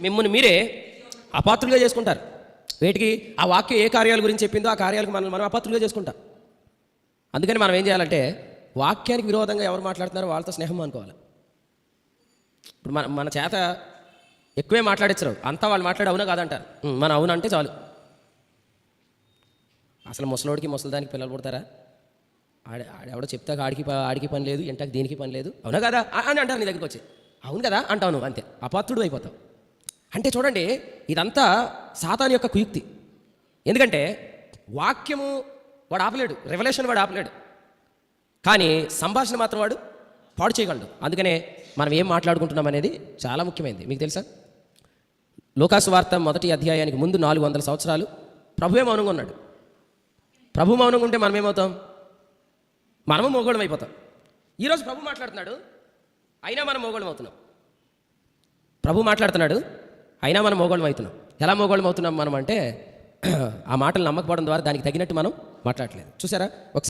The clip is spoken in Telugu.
మిమ్మల్ని మీరే అపాత్రులుగా చేసుకుంటారు. వేటికి ఆ వాక్యం ఏ కార్యాల గురించి చెప్పిందో ఆ కార్యాలకు మనం మనం అపాత్రులుగా చేసుకుంటాం. అందుకని మనం ఏం చేయాలంటే వాక్యానికి విరోధంగా ఎవరు మాట్లాడుతున్నారో వాళ్ళతో స్నేహం అనుకోవాలి. ఇప్పుడు మన మన చేత ఎక్కువే మాట్లాడించరు అంతా వాళ్ళు మాట్లాడి అవునా కాదంటారు. మనం మన అవును అంటే చాలు. అసలు ముసలోడికి ముసలిదానికి పిల్లలు పుడతారా? ఆడ ఆడెవడో చెప్తాక ఆడికి ఆడికి పని లేదు ఇంటకి దీనికి పని లేదు. అవునా కదా? అని అంటారు నీ దగ్గరికి వచ్చి. అవును కదా? అంటావు నువ్వు అంతే. అపాత్రుడు అయిపోతావు. అంటే చూడండి ఇదంతా సాతాన్ యొక్క కుయుక్తి. ఎందుకంటే వాక్యము వాడు ఆపలేడు రెవల్యూషన్ వాడు ఆపలేడు. కానీ సంభాషణ మాత్రం వాడు పాడు చేయగలడు. అందుకనే మనం ఏం మాట్లాడుకుంటున్నాం అనేది చాలా ముఖ్యమైనది మీకు తెలుసా? లోకాసు వార్త మొదటి అధ్యాయానికి ముందు నాలుగు వందల సంవత్సరాలు ప్రభువే మౌనంగా ఉన్నాడు. ప్రభు మౌనంగా ఉంటే మనం ఏమవుతాం? మనము మోగోళం అయిపోతాం. ఈరోజు ప్రభు మాట్లాడుతున్నాడు అయినా మనం మోగోళం అవుతున్నాం. ప్రభు మాట్లాడుతున్నాడు అయినా మనం మోగోళం అవుతున్నాం. ఎలా మోగోళం అవుతున్నాం మనం అంటే ఆ మాటలు నమ్మకపోవడం ద్వారా దానికి తగినట్టు మనం మాట్లాడలేదు చూసారా? ఒకసారి